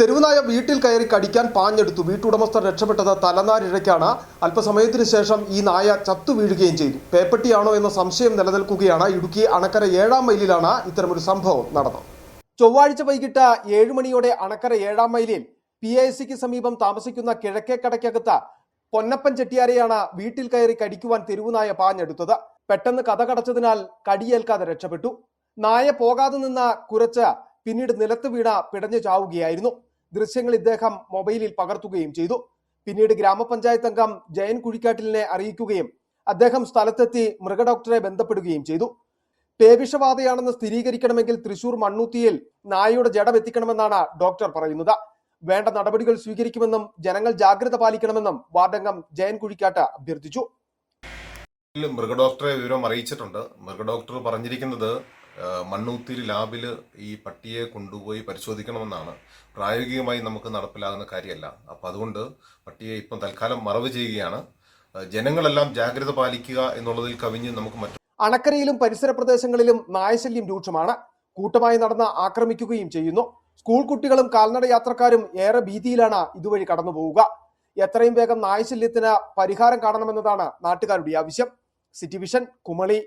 തെരുവുനായ വീട്ടിൽ കയറി കടിക്കാൻ പാഞ്ഞെടുത്തു. വീട്ടുടമസ്ഥർ രക്ഷപ്പെട്ടത് തലനാരിഴയ്ക്കാണ്. അല്പസമയത്തിന് ശേഷം ഈ നായ ചത്തു വീഴുകയും ചെയ്തു. പേപ്പട്ടിയാണോ എന്ന സംശയം നിലനിൽക്കുകയാണ്. ഇടുക്കി അണക്കര ഏഴാം മൈലിലാണ് ഇത്തരമൊരു സംഭവം നടന്നത്. ചൊവ്വാഴ്ച വൈകിട്ട് ഏഴുമണിയോടെ അണക്കര ഏഴാം മൈലിൽ പി എസ് സിക്ക് സമീപം താമസിക്കുന്ന കിഴക്കേ കടയ്ക്കകത്ത് പൊന്നപ്പൻ ചെട്ടിയാരെയാണ് വീട്ടിൽ കയറി കടിക്കുവാൻ തെരുവുനായ പാഞ്ഞെടുത്തത്. പെട്ടെന്ന് കഥ കടച്ചതിനാൽ കടിയേൽക്കാതെ രക്ഷപ്പെട്ടു. നായ പോകാതെ നിന്ന കുറച്ച് പിന്നീട് നിലത്ത് വീണ പിടഞ്ഞു ചാവുകയായിരുന്നു. ദൃശ്യങ്ങൾ ഇദ്ദേഹം മൊബൈലിൽ പകർത്തുകയും ചെയ്തു. പിന്നീട് ഗ്രാമപഞ്ചായത്ത് അംഗം ജയൻ കുഴിക്കാട്ടിലിനെ അറിയിക്കുകയും അദ്ദേഹം സ്ഥലത്തെത്തി മൃഗഡോക്ടറെ ബന്ധപ്പെടുകയും ചെയ്തു. പേവിഷബാധയാണെന്ന് സ്ഥിരീകരിക്കണമെങ്കിൽ തൃശൂർ മണ്ണൂത്തിയിൽ നായയുടെ ജഡം എത്തിക്കണമെന്നാണ് ഡോക്ടർ പറയുന്നത്. വേണ്ട നടപടികൾ സ്വീകരിക്കുമെന്നും ജനങ്ങൾ ജാഗ്രത പാലിക്കണമെന്നും വാർഡംഗം ജയൻ കുഴിക്കാട്ട് അഭ്യർത്ഥിച്ചു. മൃഗഡോക്ടറെ വിവരം അറിയിച്ചിട്ടുണ്ട്. മൃഗഡോക്ടർ പറഞ്ഞിരിക്കുന്നത് മണ്ണൂത്തിരി ലാബിൽ ഈ പട്ടിയെ കൊണ്ടുപോയി പരിശോധിക്കണമെന്നാണ്. പ്രായോഗികമായി നമുക്ക് നടപ്പിലാകുന്ന കാര്യമല്ല. അപ്പം അതുകൊണ്ട് പട്ടിയെ ഇപ്പം തൽക്കാലം മറവ് ചെയ്യുകയാണ്. ജനങ്ങളെല്ലാം ജാഗ്രത പാലിക്കുക എന്നുള്ളതിൽ കവിഞ്ഞ് നമുക്ക് മറ്റു അണക്കരയിലും പരിസര പ്രദേശങ്ങളിലും നായശല്യം രൂക്ഷമാണ്. കൂട്ടമായി നടന്ന് ആക്രമിക്കുകയും ചെയ്യുന്നു. സ്കൂൾ കുട്ടികളും കാൽനട യാത്രക്കാരും ഏറെ ഭീതിയിലാണ് ഇതുവഴി കടന്നു പോവുക. എത്രയും വേഗം നായശല്യത്തിന് പരിഹാരം കാണണമെന്നതാണ് നാട്ടുകാരുടെ ആവശ്യം. City vision Kumily